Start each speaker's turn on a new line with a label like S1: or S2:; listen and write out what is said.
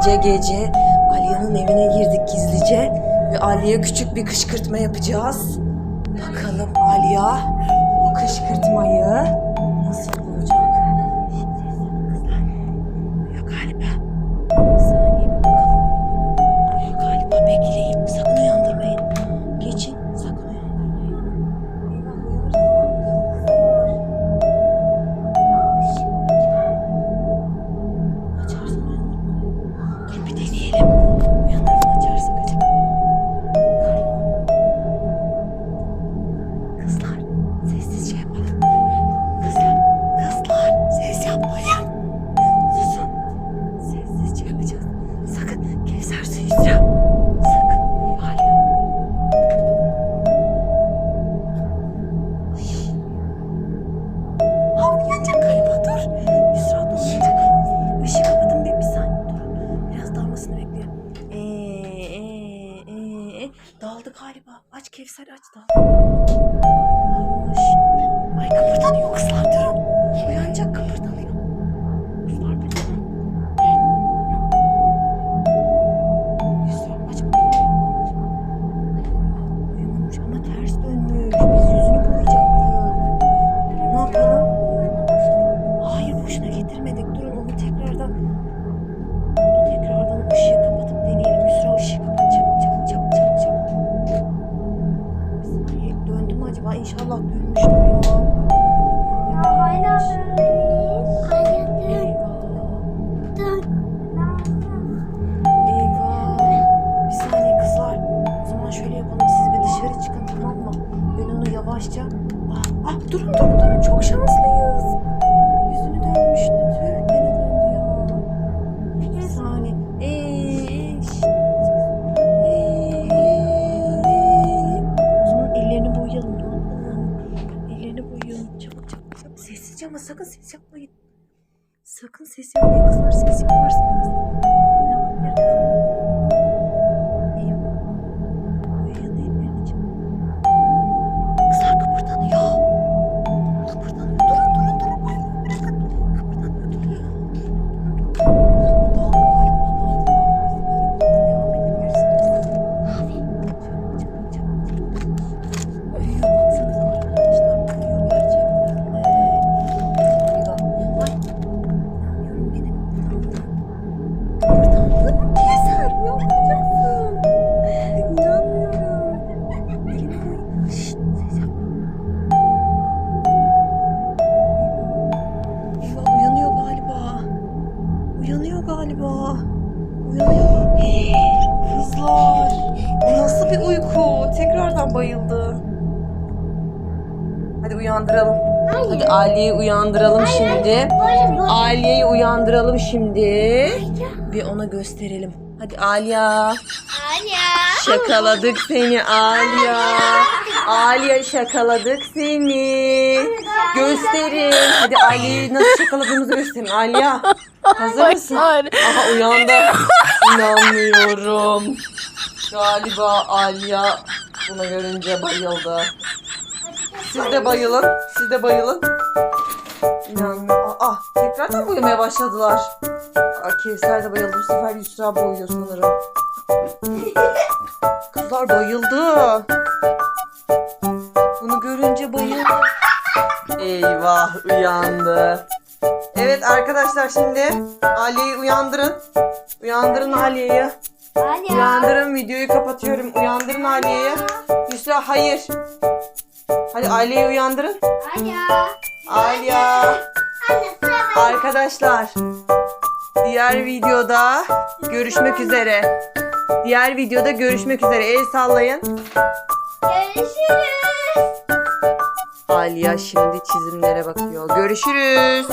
S1: gece gece Alya'nın evine girdik gizlice ve Alya'ya küçük bir kışkırtma yapacağız. Bakalım Alya bu kışkırtmayı nasıl Aç Kevser aç daldı. Dalmış. Ay kıpırdanıyor kızlar durun. Sakın ses yapmayın kızlar. Ses yaparsanız. Tekrardan bayıldı. Hadi uyandıralım. Hadi Aliye'yi uyandıralım şimdi.
S2: Böyle böyle.
S1: Aliye'yi uyandıralım şimdi. Bir ona gösterelim. Hadi Aliya.
S2: Hala.
S1: Şakaladık seni Aliya. Aliya şakaladık seni. Gösterin. Hadi Aliye'yi nasıl şakaladığımızı gösterin. Aliya. Hazır mısın? Aha uyandı. İnanmıyorum. Galiba Aliya bunu görünce bayıldı. Siz de bayılın. Siz de bayılın. İnanmıyorum. Aa, tekrardan boyamaya başladılar. Kevser de bayıldı. Bu sefer Yusra boyuyor sanırım. Kızlar bayıldı. Bunu görünce bayıldı. Eyvah uyandı. Evet arkadaşlar şimdi Aliye'yi uyandırın. Uyandırın Aliye'yi. Videoyu kapatıyorum. Uyandırın Aliye'yi. Yusra hayır. Hadi Aliye'yi uyandırın. Alya.
S2: Sıra
S1: Arkadaşlar diğer videoda görüşmek üzere. Diğer videoda görüşmek üzere. El sallayın.
S2: Görüşürüz.
S1: Aliya şimdi çizimlere bakıyor. Görüşürüz.